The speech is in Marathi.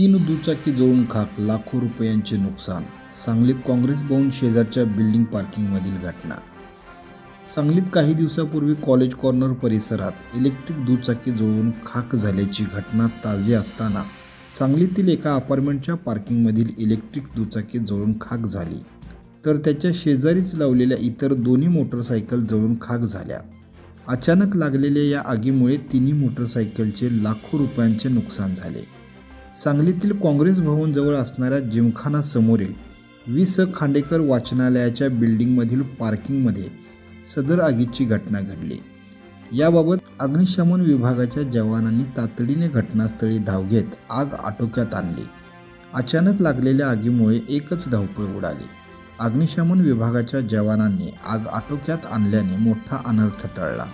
तीन दुचाकी जळून खाक लाखो रुपयांचे नुकसान. सांगलीत काँग्रेस भवन शेजारच्या बिल्डिंग पार्किंगमधील घटना. सांगलीत काही दिवसापूर्वी कॉलेज कॉर्नर परिसरात इलेक्ट्रिक दुचाकी जळून खाक झाल्याची घटना ताजी असताना सांगलीतील एका अपार्टमेंटच्या पार्किंगमधील इलेक्ट्रिक दुचाकी जळून खाक झाली. तर त्याच्या शेजारीच लावलेल्या इतर दोन्ही मोटरसायकल जळून खाक झाल्या. अचानक लागलेल्या या आगीमुळे तिन्ही मोटरसायकलचे लाखो रुपयांचे नुकसान झाले. सांगलीतील काँग्रेस भवनजवळ असणाऱ्या जिमखाना समोरील वि स खांडेकर वाचनालयाच्या बिल्डिंगमधील पार्किंगमध्ये सदर आगीची घटना घडली. याबाबत अग्निशमन विभागाच्या जवानांनी तातडीने घटनास्थळी धाव घेत आग आटोक्यात आणली. अचानक लागलेल्या आगीमुळे एकच धावपळ उडाली. अग्निशमन विभागाच्या जवानांनी आग आटोक्यात आणल्याने मोठा अनर्थ टळला.